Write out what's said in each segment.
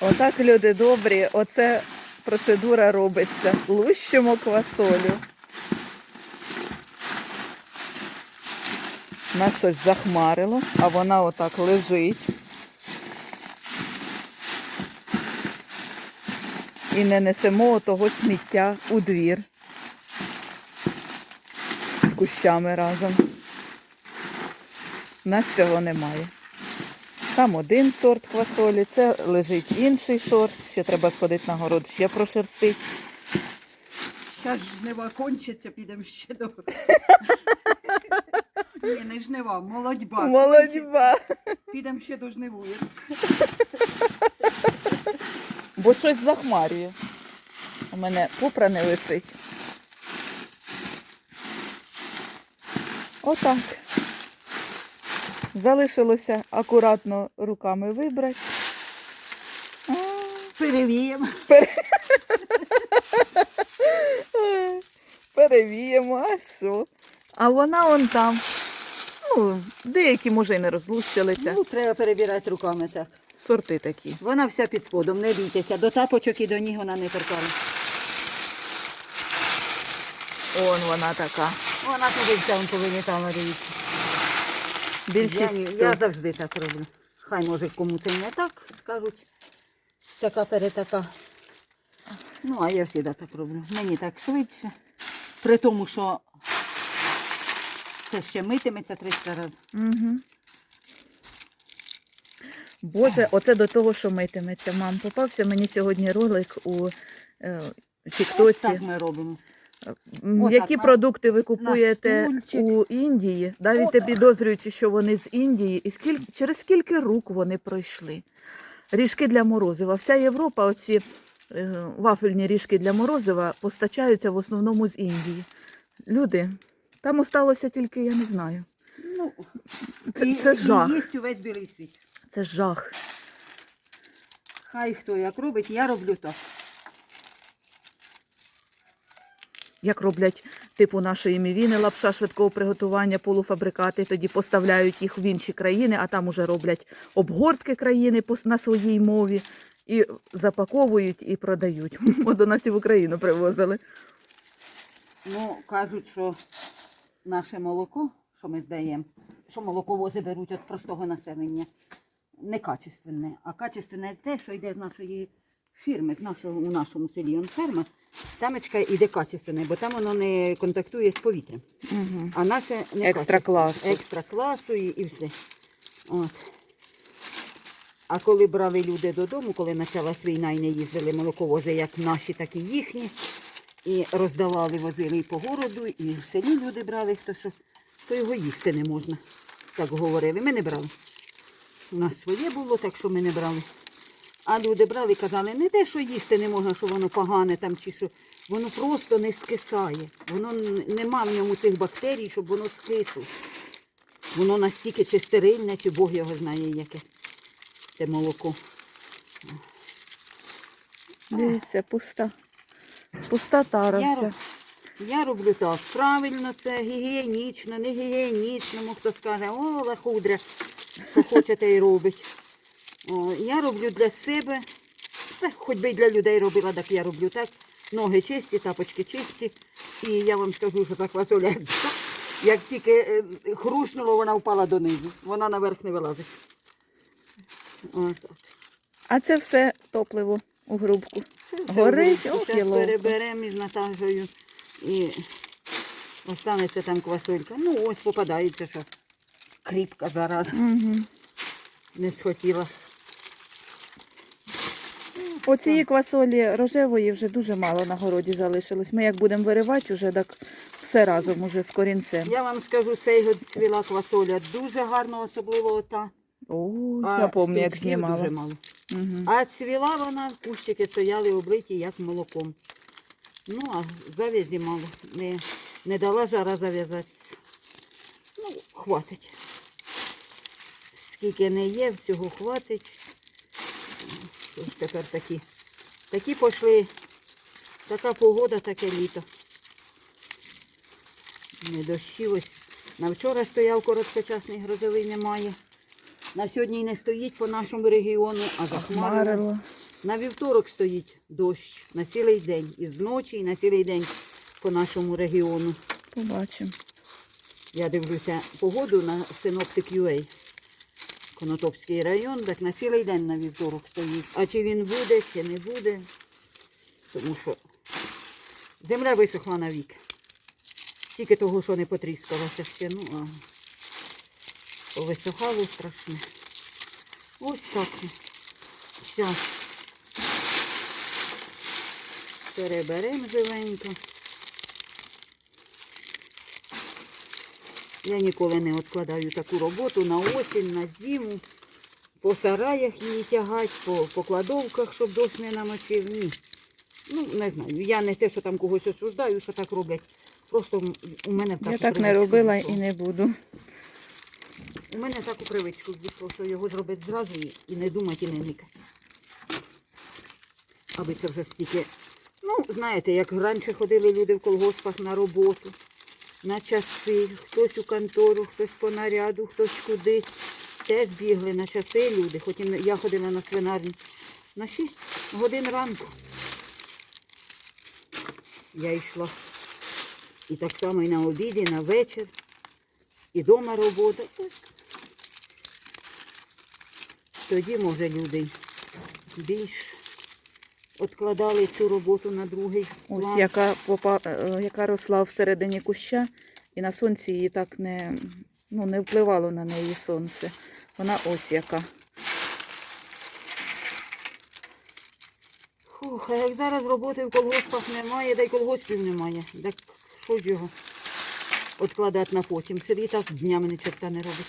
Отак, люди добрі, оце процедура робиться. Лущимо квасолю. Нас щось захмарило, а вона отак лежить. І не несемо того сміття у двір з кущами разом. У нас цього немає. Там один сорт квасолі, це лежить інший сорт. Ще треба сходити на город, ще прошерстить. Зараз жнива кончиться, підемо ще до. Ні, не жнива, молодьба. Молодьба. Підемо ще до жнивує. Бо щось захмарює. У мене купра не висить. Отак. Залишилося акуратно руками вибрати. Перевіємо. Перевіємо, а що? А вона он там. Ну, деякі може і не розлущилися. Ну, треба перебирати руками так. Сорти такі. Вона вся під сподом, не бійтеся. До тапочок і до ніг вона не торкала. Он вона така. Вона туди вся повилітала, дивіться. Я, я завжди так роблю. Хай може кому це не так, скажуть. Така перетака. Ну, а я завжди так роблю. Мені так швидше. При тому, що це ще митиметься 300 разів. Угу. Боже, оце до того, що митиметься. Мам, попався мені сьогодні ролик у е, Ось Тіктоці. так ми робимо. М, Які на- продукти ви купуєте стульчик. у Індії, навіть підозрюючи, що вони з Індії, і скільки, через скільки рук вони пройшли. Ріжки для морозива. Вся Європа, оці е, вафельні ріжки для морозива постачаються в основному з Індії. Люди, там осталося тільки, я не знаю. Ну, Це, і, це жах. І їсть увесь білий світ. Це жах. Хай хто як робить, я роблю так. Як роблять типу нашої мівіни, лапша швидкого приготування, полуфабрикати, тоді поставляють їх в інші країни, а там уже роблять обгортки країни на своїй мові і запаковують і продають. От до нас і в Україну привозили. Ну, кажуть, що наше молоко, що ми здаємо, що молоковози беруть від простого населення, не качественне, а качественне те, що йде з нашої фірми, з нашого, у нашому селі он ферма, тамечка йде качественне, бо там воно не контактує з повітрям. Угу. А наше не Екстра класу. Екстра класу і, і все. От. А коли брали люди додому, коли почалась війна і не їздили молоковози, як наші, так і їхні, і роздавали, возили і по городу, і в селі люди брали, хто що, то його їсти не можна. Так говорили. Ми не брали. У нас своє було, так що ми не брали. А люди брали і казали, не те, що їсти не можна, що воно погане там чи що. Воно просто не скисає. Воно нема в ньому цих бактерій, щоб воно скисло. Воно настільки чи стерильне, чи Бог його знає яке. Це молоко. Дивіться, пуста. Пуста тара Я, роб- я роблю так. Правильно, це гігієнічно, не гігієнічно. Хто скаже, о, лахудря, що хоче, те й робить. О, я роблю для себе, та хоч би й для людей робила, так я роблю так. Ноги чисті, тапочки чисті. І я вам скажу, що та квасоля, як, тільки е, хруснуло, вона впала донизу. Вона наверх не вилазить. Так. А це все топливо у грубку. Горить, Зараз і переберемо із Наташею і останеться там квасолька. Ну ось попадається, що кріпка зараз Угу. не схотіла. Оцієї квасолі рожевої вже дуже мало на городі залишилось. Ми як будемо виривати, вже так все разом уже з корінцем. Я вам скажу, цей год цвіла квасоля дуже гарно, особливо ота. О, А я пам'ятаю, як знімала. Дуже мало. Угу. А цвіла вона, кущики стояли облиті, як молоком. Ну, а завязі мало. Не, не дала жара зав'язатися. Ну, хватить. Скільки не є, всього хватить. Ось тепер такі. Такі пішли. Така погода, таке літо. Не дощі ось На вчора стояв короткочасний грозовий немає. На сьогодні не стоїть по нашому регіону, а захмарило. На вівторок стоїть дощ на цілий день. І зночі, і на цілий день по нашому регіону. Побачимо. Я дивлюся погоду на Synoptic UA. Конотопський район, так на цілий день на вівторок стоїть. А чи він буде, чи не буде. Тому що земля висохла навік. Тільки того, що не потріскалося ще, ну а повисохало страшне. Ось так. Зараз переберемо живенько. Я ніколи не відкладаю таку роботу на осінь, на зиму. По сараях її тягать, по, по кладовках, щоб дощ не намочив. Ні. Ну, не знаю. Я не те, що там когось осуждаю, що так роблять. Просто у мене в Я так не робила і не буду. У мене таку привичку війшло, що його зробити зразу і, і не думати, і не никати. Аби це вже стільки. Ну, знаєте, як раніше ходили люди в колгоспах на роботу, на часи, хтось у контору, хтось по наряду, хтось кудись. Теж бігли на часи люди, хоч я ходила на свинарню. На 6 годин ранку. Я йшла. І так само і на обід, і на вечір, і вдома робота. Тоді, може, люди більш відкладали цю роботу на другий Ось план. яка, попа, е, яка росла всередині куща, і на сонці її так не, ну, не впливало на неї сонце. Вона ось яка. Фух, а як зараз роботи в колгоспах немає, да й колгоспів немає. Так що ж його відкладати на потім? Собі і так днями ні чорта не робить.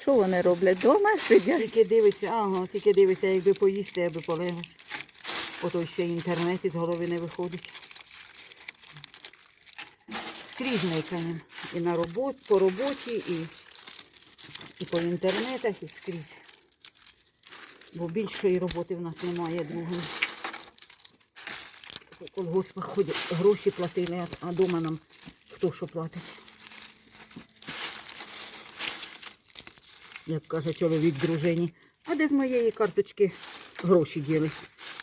Що вони роблять? Дома сидять? Тільки дивишся, ага, тільки дивишся, якби поїсти, аби полегли. Ото ще інтернет із голови не виходить. Скрізь никанем. І на роботі, по роботі, і, і по інтернетах, і скрізь. Бо більшої роботи в нас немає другої. Колгоспах ходять, гроші платили, а- а вдома нам хто що платить. як каже чоловік дружині, а де з моєї карточки гроші діли?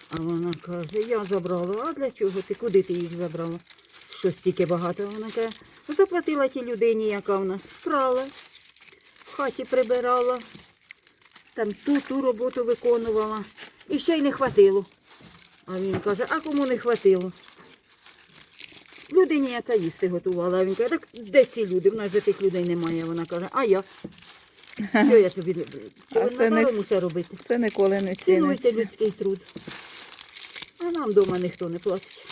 А вона каже, я забрала. А для чого ти? Куди ти їх забрала? Що стільки багато? Вона каже, заплатила тій людині, яка в нас прала, в хаті прибирала, там ту ту роботу виконувала. І ще й не хватило. А він каже, а кому не хватило? Людині, яка їсти готувала. А він каже, так де ці люди? В нас же тих людей немає. Вона каже, а я. Що я тобі люблю? Це не- робити. Це ніколи не Цінуйте людський труд. А нам вдома ніхто не платить.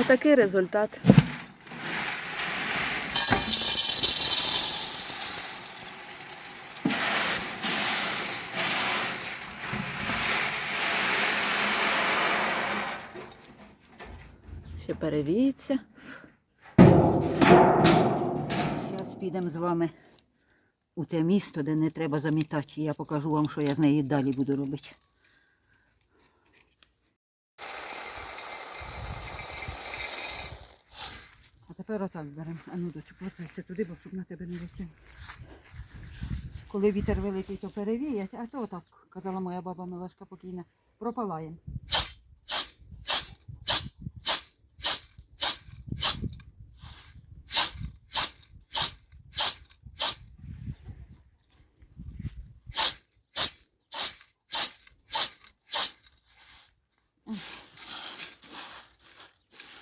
Отакий результат. Перевіється. Зараз підемо з вами у те місто, де не треба замітати. Я покажу вам, що я з неї далі буду робити. А тепер отак беремо. А ну, дочу, платайся туди, бо щоб на тебе не летіло. Коли вітер великий, то перевіять, а то так, казала моя баба Милашка покійна, пропалаємо.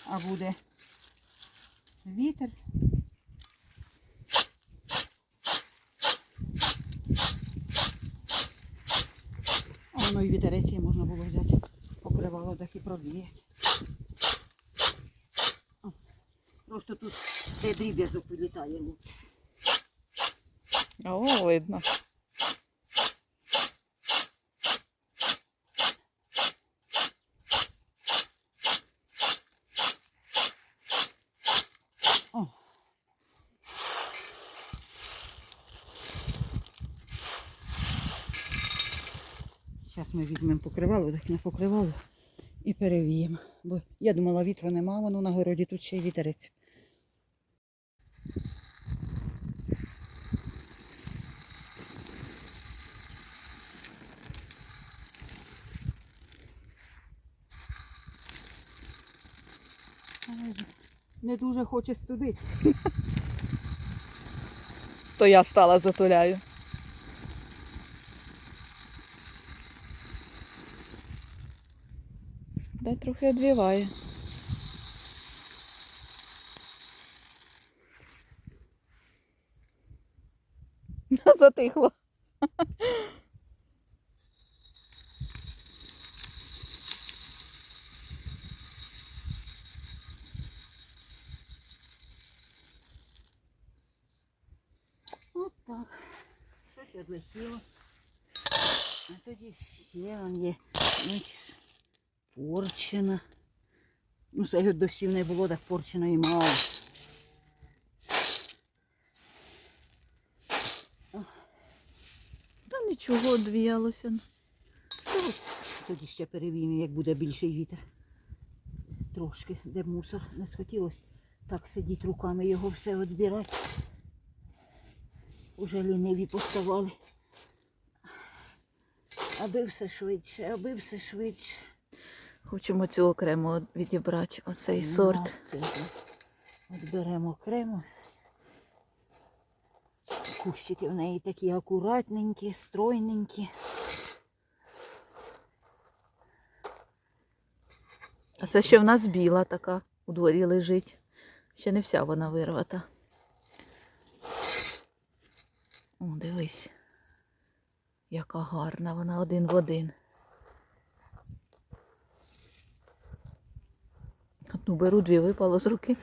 А буде вітер. А воно і вітерець можна було взяти, покривало так і провіяти. Просто тут де дріб'язок вилітає. ну. О, видно. Зараз ми візьмемо покривало, так на покривало і перевіємо. Бо я думала, вітру нема, воно на городі тут ще й вітерець. Не дуже хоче студити. То я стала затуляю. Дай трохи одвіває. Затихло. От так. Щось відлетіло. А тоді ще є. Порчена. Ну, це дощів не було, так порчено і мало. Та нічого одвіялося. Тоді ще перевіємо, як буде більший вітер. Трошки, де мусор не схотілося так сидіти руками його все відбирати. Уже ліниві поставали. Аби все швидше, аби все швидше. Хочемо цю окремо відібрати, оцей Ну, сорт. Це. От беремо окремо. Кущики в неї такі акуратненькі, стройненькі. А це ще в нас біла така у дворі лежить. Ще не вся вона вирвата. О, дивись. Яка гарна вона один в один. Одну беру, дві випало з руки.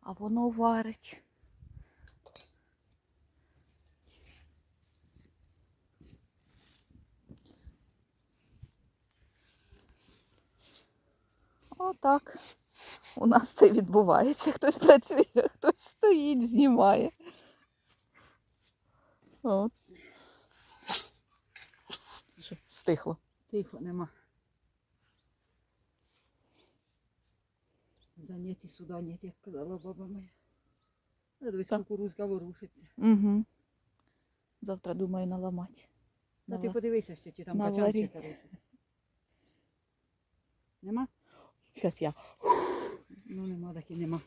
А воно варить. Отак. У нас це відбувається. Хтось працює, хтось стоїть, знімає. От. Що, Стихло. Тихо нема. Заняті сюди нет, як казала баба моя. Дивись, Так. кукурузка ворушиться. Угу. Завтра думаю наламати. Та ти Нава- подивися ще, чи там на ще Нема? Щас я. Ну нема, так і нема.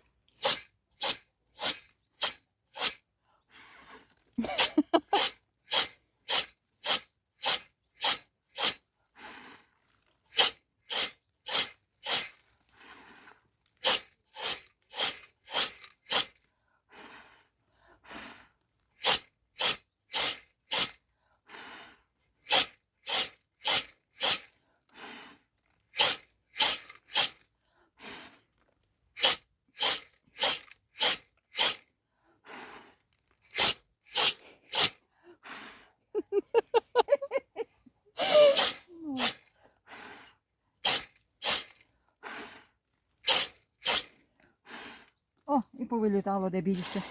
О, і повилітало де більше.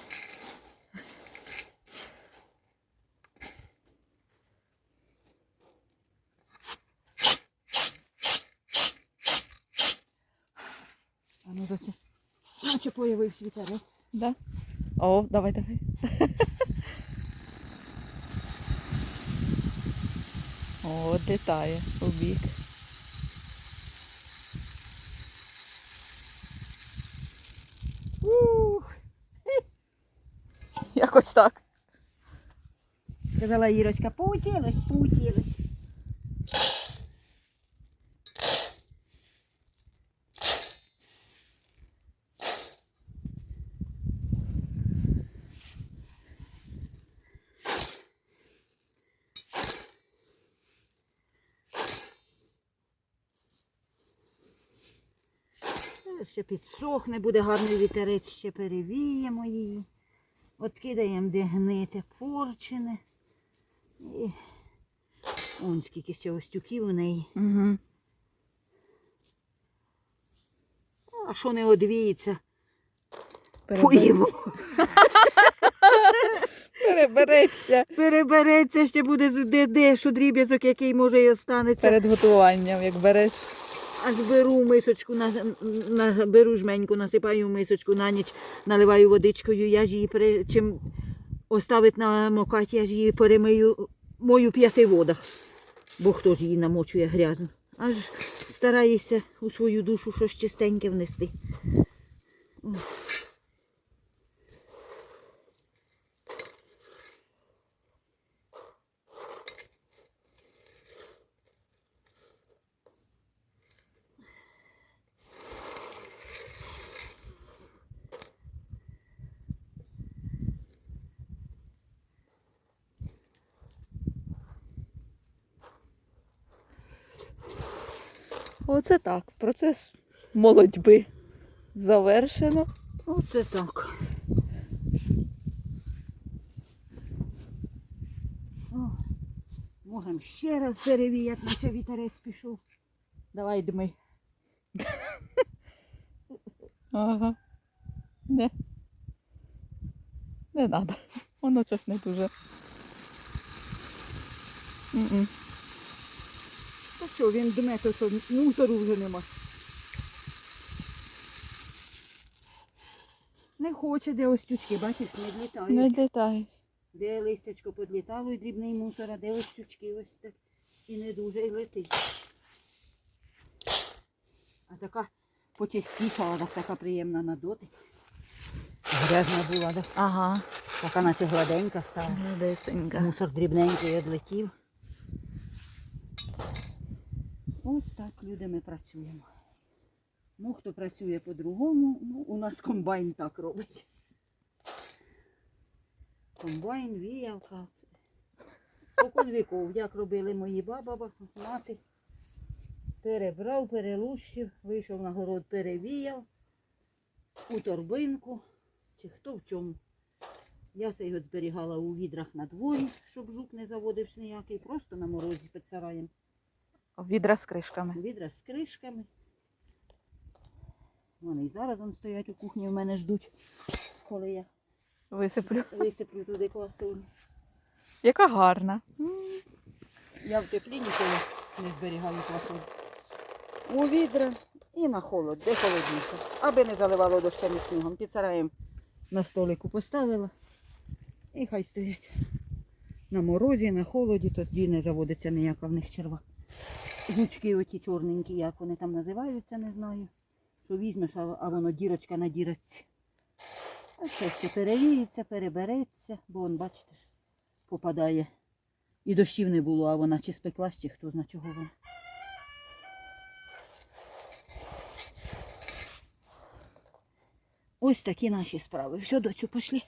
А ну доці. Наче появився вітерець. Да? О, давай, давай. О, літає у бік. так. Казала Ірочка, поутілась, поутілась. Ще підсохне, буде гарний вітерець, ще перевіємо її. От кидаємо де порчене. І... Он скільки ще остюків у неї. Угу. А що не одвіється, поїмо. Перебереться Перебереться, ще буде де, де що дріб'язок, який може і останеться. перед готуванням, як береш. А зберу мисочку, на, на, беру жменьку, насипаю мисочку на ніч, наливаю водичкою, я ж її при, чим оставить намокати, я ж її перемию мою п'яти водах. Бо хто ж її намочує грязно. Аж стараюся у свою душу щось чистеньке внести. О. Оце так. Процес молодьби завершено. Оце так. О, можемо ще раз перевіяти, наче вітерець пішов. Давай дми. Ага. Не. Не треба. Воно щось не дуже. М-м. Та що, він дме, то що мусору вже нема. Не хоче, де ось тючки, бачиш, не влітають. Не літаєш. Де листячко подлітало і дрібний мусор, а де ось тючки ось так. І не дуже й летить. А така почистішала, так така приємна на дотик. Грязна була, да? Ага. така наче гладенька стала. Гладесенька. Мусор дрібненький відлетів. Ось так люди ми працюємо. Ну, хто працює по-другому, ну, у нас комбайн так робить. Комбайн, віялка. Спокон віков, як робили мої баба, мати. Перебрав, перелущив, вийшов на город, перевіяв у торбинку, чи хто в чому. Я це його зберігала у відрах на дворі, щоб жук не заводився ніякий, просто на морозі під сараєм. Відра з кришками. Відра з кришками. Вони і зараз вон стоять у кухні, в мене ждуть, коли я Висиплю. висиплю туди квасолю. Яка гарна. Я в теплі ніколи не зберігаю квасолю. У відра і на холод, де холодніше. Аби не заливало дощем і снігом. Під сараєм на столику поставила. І хай стоять. На морозі, на холоді, тоді не заводиться ніяка в них черва. Жучки оті чорненькі, як вони там називаються, не знаю. Що візьмеш, а воно дірочка на дірочці. А ще ще перевіється, перебереться, бо он, бачите, попадає. І дощів не було, а вона чи спеклась, чи хто зна чого вона. Ось такі наші справи. Все, доцю, пішли.